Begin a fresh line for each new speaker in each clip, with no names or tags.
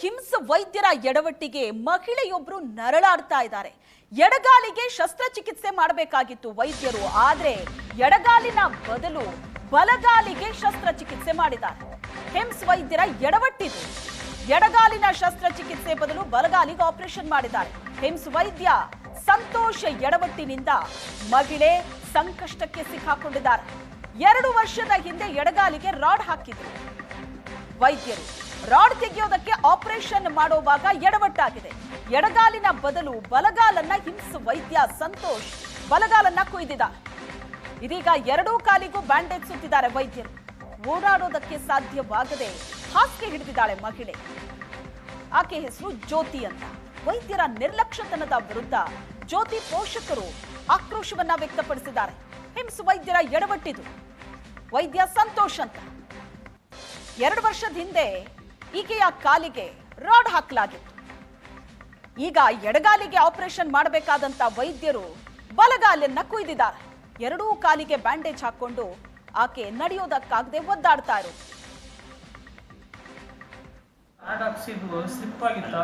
Hymns ವೈದ್ಯರ ಎಡವಟ್ಟಿಗೆ ಮಹಿಳೆಯೊಬ್ರು ನರಳಾಡ್ತಾ ಇದ್ದಾರೆ. ಎಡಗಾಲಿಗೆ ಶಸ್ತ್ರಚಿಕಿತ್ಸೆ ಮಾಡಬೇಕಾಗಿತ್ತು ವೈದ್ಯರು, ಆದ್ರೆ ಎಡಗಾಲಿನ ಬದಲು ಬಲಗಾಲಿಗೆ ಶಸ್ತ್ರಚಿಕಿತ್ಸೆ ಮಾಡಿದ್ದಾರೆ. ಹಿಮ್ಸ್ ವೈದ್ಯರ ಎಡವಟ್ಟಿದ್ರು ಎಡಗಾಲಿನ ಶಸ್ತ್ರಚಿಕಿತ್ಸೆ ಬದಲು ಬಲಗಾಲಿಗೆ ಆಪರೇಷನ್ ಮಾಡಿದ್ದಾರೆ. ಹಿಮ್ಸ್ ವೈದ್ಯ ಸಂತೋಷ ಎಡವಟ್ಟಿನಿಂದ ಮಹಿಳೆ ಸಂಕಷ್ಟಕ್ಕೆ ಸಿಕ್ಕಾಕೊಂಡಿದ್ದಾರೆ. ಎರಡು ವರ್ಷದ ಹಿಂದೆ ಎಡಗಾಲಿಗೆ ರಾಡ್ ಹಾಕಿದ್ರು. ವೈದ್ಯರು ರಾಡ್ ತೆಗೆಯೋದಕ್ಕೆ ಆಪರೇಷನ್ ಮಾಡುವಾಗ ಎಡವಟ್ಟಾಗಿದೆ. ಎಡಗಾಲಿನ ಬದಲು ಬಲಗಾಲನ್ನ ಹಿಂಸ ವೈದ್ಯ ಸಂತೋಷ್ ಬಲಗಾಲನ್ನ ಕೊಯ್ದಿದ. ಇದೀಗ ಎರಡೂ ಕಾಲಿಗೂ ಬ್ಯಾಂಡೇಜ್ ಸುತ್ತಿದ್ದಾರೆ ವೈದ್ಯರು. ಓಡಾಡೋದಕ್ಕೆ ಸಾಧ್ಯವಾಗದೆ ಹಾಸಿಗೆ ಹಿಡಿದಿದ್ದಾಳೆ ಮಹಿಳೆ. ಆಕೆ ಹೆಸರು ಜ್ಯೋತಿ ಅಂತ. ವೈದ್ಯರ ನಿರ್ಲಕ್ಷ್ಯತನದ ವಿರುದ್ಧ ಜ್ಯೋತಿ ಪೋಷಕರು ಆಕ್ರೋಶವನ್ನ ವ್ಯಕ್ತಪಡಿಸಿದ್ದಾರೆ. ಹಿಂಸ ವೈದ್ಯರ ಎಡವಟ್ಟಿದು. ವೈದ್ಯ ಸಂತೋಷ್ ಅಂತ. ಎರಡು ವರ್ಷದ ಹಿಂದೆ ಈಕೆಯ ಕಾಲಿಗೆ ರಾಡ್ ಹಾಕಲಾಗಿತ್ತು. ಈಗ ಎಡಗಾಲಿಗೆ ಆಪರೇಷನ್ ಮಾಡಬೇಕಾದಂತ ವೈದ್ಯರು ಬಲಗಾಲನ್ನ ಕುಯ್ದಿದ್ದಾರೆ. ಎರಡೂ ಕಾಲಿಗೆ ಬ್ಯಾಂಡೇಜ್ ಹಾಕೊಂಡು ಆಕೆ ನಡೆಯೋದಕ್ಕಾಗದೆ ಒದ್ದಾಡ್ತಾ ಇರು
ರಾಡ್ ಹಾಕ್ಸಿದ್ವು ಸ್ಲಿಪ್ ಆಗಿತ್ತ?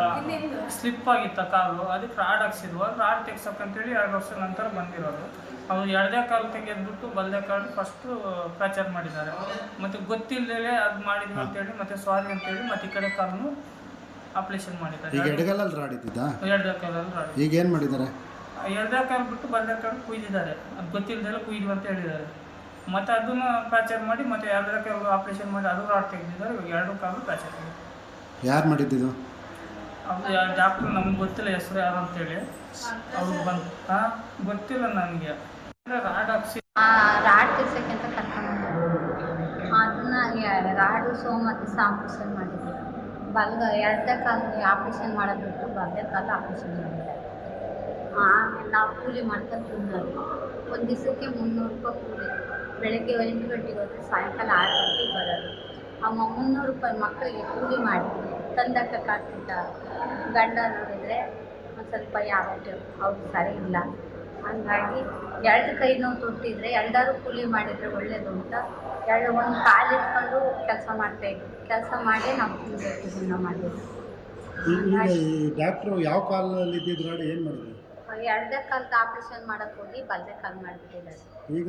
ಸ್ಲಿಪ್ ಆಗಿತ್ತ ಕಾಲು? ಅದಕ್ಕೆ ರಾಡ್ ಹಾಕ್ಸಿದ್ವು. ರಾಡ್ ತೆಗ್ಸಕ್ಕಂತೇಳಿ ಎರಡು ವರ್ಷ ನಂತರ ಬಂದಿರೋದು. ಅವ್ರು ಎರಡೇ ಕಾಲು ತೆಗೆದ್ಬಿಟ್ಟು ಬಲ್ದೇ ಕಾಲು ಫಸ್ಟು ಪ್ರಚಾರ ಮಾಡಿದ್ದಾರೆ. ಮತ್ತೆ ಗೊತ್ತಿಲ್ಲದೆ ಅದು ಮಾಡಿದ್ವಿ ಅಂತೇಳಿ ಮತ್ತೆ ಸಾರಿ ಅಂತೇಳಿ ಮತ್ತೆ ಈ ಕಡೆ ಕಾಲನ್ನು ಆಪ್ರೇಷನ್
ಈಗ
ಮಾಡಿದ್ದಾರೆ
ಎಡಗಲಲ್ಲಿ ರಾಡ್ ಇದ್ದಿದ್ದ?
ಎರಡೇ ಕಾಲಲ್ಲಿ ರಾಡ್
ಈಗ ಏನು ಮಾಡಿದ್ದಾರೆ?
ಎರಡೇ ಕಾಲು ಬಿಟ್ಟು ಬಲದೇ ಕಾಲು ಕುಯ್ದಿದ್ದಾರೆ. ಅದು ಗೊತ್ತಿಲ್ಲದೆ ಕುಯ್ದು ಅಂತ ಹೇಳಿದ್ದಾರೆ. ಮತ್ತೆ ಅದನ್ನು ಪ್ಯಾಚರ್ ಮಾಡಿ ಮತ್ತೆ ಎರಡನೇ ಕಾಲು ಆಪ್ರೇಷನ್ ಮಾಡಿ ಅದು ರಾಡ್ ತೆಗೆದಿದ್ದಾರೆ. ಇವಾಗ ಎರಡು ಕಾಲು ಪ್ಯಾಚರ್ ಆಗಿದೆ.
ಯಾರು ಮಾಡಿದ್ದಿದ್ದು
ಅದು ಡಾಕ್ಟ್ರು ನಮ್ಗೆ ಗೊತ್ತಿಲ್ಲ ಹೆಸರು ಯಾರು ಅಂತೇಳಿ. ಅವ್ರು ಬಂತ ಗೊತ್ತಿಲ್ಲ ನನಗೆ. ರಾಡ್ ಹಾಕ್ಸಿ
ಆ ರಾಡ್ ತೆಗ್ಸಕ್ಕೆ ಅಂತ ಕರ್ಕೊಂಡು ಅದನ್ನ ರಾಡು ಸೋಮ ದಿವಸ ಆಪ್ರೇಷನ್ ಮಾಡಿದ್ರು ಬಲ್ಗ ಎರಡನೇ ಕಾಲಿಗೆ ಆಪ್ರೇಷನ್ ಮಾಡೋದು ಬಿಟ್ಟು ಬಲ್ದೇ ಕಾಲು ಆಪ್ರೇಷನ್ ಮಾಡಿದ್ದೆ ಆಮೇಲೆ ನಾವು ಕೂಲಿ ಮಾಡ್ತಾ ತಿನ್ನೋದು ಒಂದು ದಿವಸಕ್ಕೆ ಮುನ್ನೂರು ರೂಪಾಯಿ ಕೂಲಿ ಬೆಳಗ್ಗೆ ಎಂಟು ಗಂಟೆಗೆ ಹೋದರೆ ಸಾಯಂಕಾಲ ಆರು ಬರೋದು ಆ ಮ- ಮುನ್ನೂರು ರೂಪಾಯಿ ಮಕ್ಕಳಿಗೆ ಕೂಲಿ ಮಾಡಿ ತಂದಕ್ಕಾಗ್ತಿದ್ದ ಗಂಡ ನೋಡಿದರೆ ಒಂದು ಸ್ವಲ್ಪ ಯಾವತ್ತು ಅವ್ರು ಸರಿ ಇಲ್ಲ. ಹಂಗಾಗಿ ಎರಡು ಕೈನೂ ತೊಟ್ಟಿದ್ರೆ ಎಲ್ಲರೂ ಕೂಲಿ ಮಾಡಿದರೆ ಒಳ್ಳೇದು ಅಂತ ಎರಡು ಒಂದು ಕಾಲು ಇಟ್ಕೊಂಡು ಕೆಲಸ ಮಾಡ್ತಾಯಿದ್ವಿ ಕೆಲಸ ಮಾಡಿ ನಾವು ತಿನ್ಬೇಕು ಜೀವನ ಮಾಡಿದ್ವಿ.
ಡಾಕ್ಟ್ರು ಯಾವ ಕಾಲಲ್ಲಿ ಏನು ಮಾಡಿದ್ರು?
ಎರಡನೇ ಕಾಲದ ಆಪರೇಷನ್ ಮಾಡೋಕ್ಕೆ ಹೋಗಿ ಬಲ್ದೇ ಕಾಲು ಮಾಡಿಬಿಟ್ಟಿದ್ದಾರೆ.
ಈಗ?